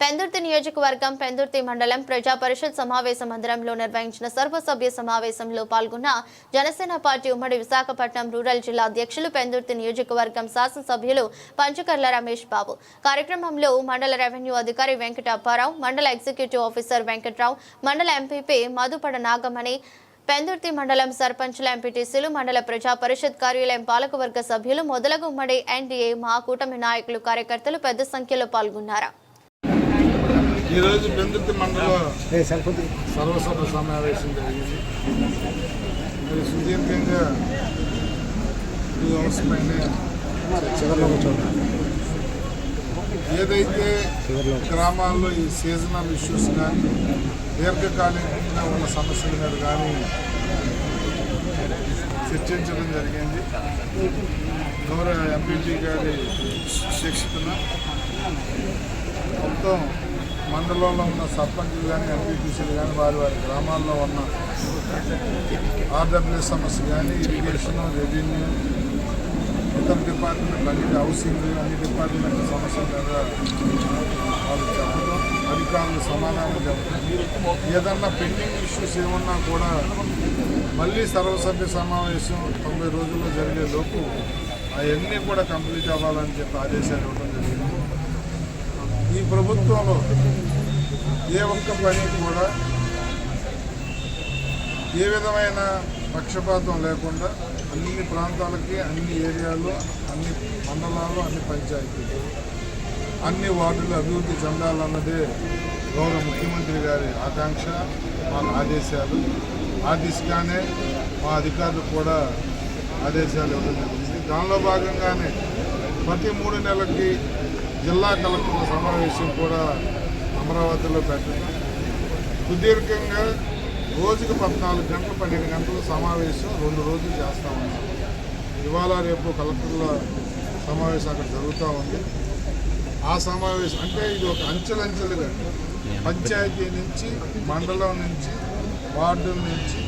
పెందుర్తి నియోజకవర్గం పెందుర్తి మండలం ప్రజా పరిషత్ సమావేశ మందిరంలో నిర్వహించిన సర్వసభ్య సమావేశంలో పాల్గొన్న జనసేన పార్టీ ఉమ్మడి విశాఖపట్నం రూరల్ జిల్లా అధ్యక్షులు పెందుర్తి నియోజకవర్గం శాసనసభ్యులు పంచకర్ల రమేష్ బాబు. కార్యక్రమంలో మండల రెవెన్యూ అధికారి వెంకట అప్పారావు మండల ఎగ్జిక్యూటివ్ ఆఫీసర్ వెంకట్రావు మండల ఎంపీపీ మధుపడ నాగమణి పెందుర్తి మండలం సర్పంచుల ఎంపీటీసీలు మండల ప్రజా పరిషత్ కార్యాలయం పాలకవర్గ సభ్యులు మొదలగు ఉమ్మడి ఎన్డీఏ మా కూటమి నాయకులు కార్యకర్తలు పెద్ద సంఖ్యలో పాల్గొన్నారు. ఈరోజు పెందుర్తి మండలం సర్వసభ సమావేశం జరిగింది. మరి సుదీర్ఘంగా టూ అవర్స్ పైనే ఏదైతే గ్రామాల్లో ఈ సీజనల్ ఇష్యూస్ కానీ దీర్ఘకాలికంగా ఉన్న సమస్యల మీద కానీ చర్చించడం జరిగింది. గౌరవ ఎంపీజీ గారి శిక్షణ మొత్తం మండలంలో ఉన్న సర్పంచులు కానీ ఎంపీటీసీలు కానీ వారి వారి గ్రామాల్లో ఉన్న ఆర్డబ్ల్యూ సమస్య కానీ ఇరిగేషన్ రెవెన్యూ ఇతర డిపార్ట్మెంట్ అన్ని హౌసింగ్ అన్ని డిపార్ట్మెంట్ సమస్యల మీద వాళ్ళు చెప్పడం అధికారులు సమాధానం చెప్పడం. ఏదన్నా పెండింగ్ ఇష్యూస్ ఏమన్నా కూడా మళ్ళీ సర్వసభ్య సమావేశం తొంభై రోజుల్లో జరిగే లోపు అవన్నీ కూడా కంప్లీట్ అవ్వాలని చెప్పి ఆదేశాలు ఇవ్వడం జరిగింది. ప్రభుత్వంలో ఏ ఒక్క పని కూడా ఏ విధమైన పక్షపాతం లేకుండా అన్ని ప్రాంతాలకి అన్ని ఏరియాలు అన్ని మండలాలు అన్ని పంచాయతీలు అన్ని వార్డులు అభివృద్ధి చెందాలన్నదే గౌరవ ముఖ్యమంత్రి గారి ఆకాంక్ష మా ఆదేశాలు. ఆ దిశగానే మా అధికారులు కూడా ఆదేశాలు ఇవ్వడం జరిగింది. దానిలో భాగంగానే ప్రతి మూడు నెలలకి జిల్లా కలెక్టర్ల సమావేశం కూడా అమరావతిలో పెట్టడం సుదీర్ఘంగా రోజుకు పద్నాలుగు గంటలు పన్నెండు గంటల సమావేశం రెండు రోజులు చేస్తూ ఉన్నాం. ఇవాళ రేపు కలెక్టర్ల సమావేశం అక్కడ జరుగుతూ ఉంది. ఆ సమావేశం అంటే ఇది ఒక అంచెలంచెలుగా పంచాయతీ నుంచి మండలం నుంచి వార్డు నుంచి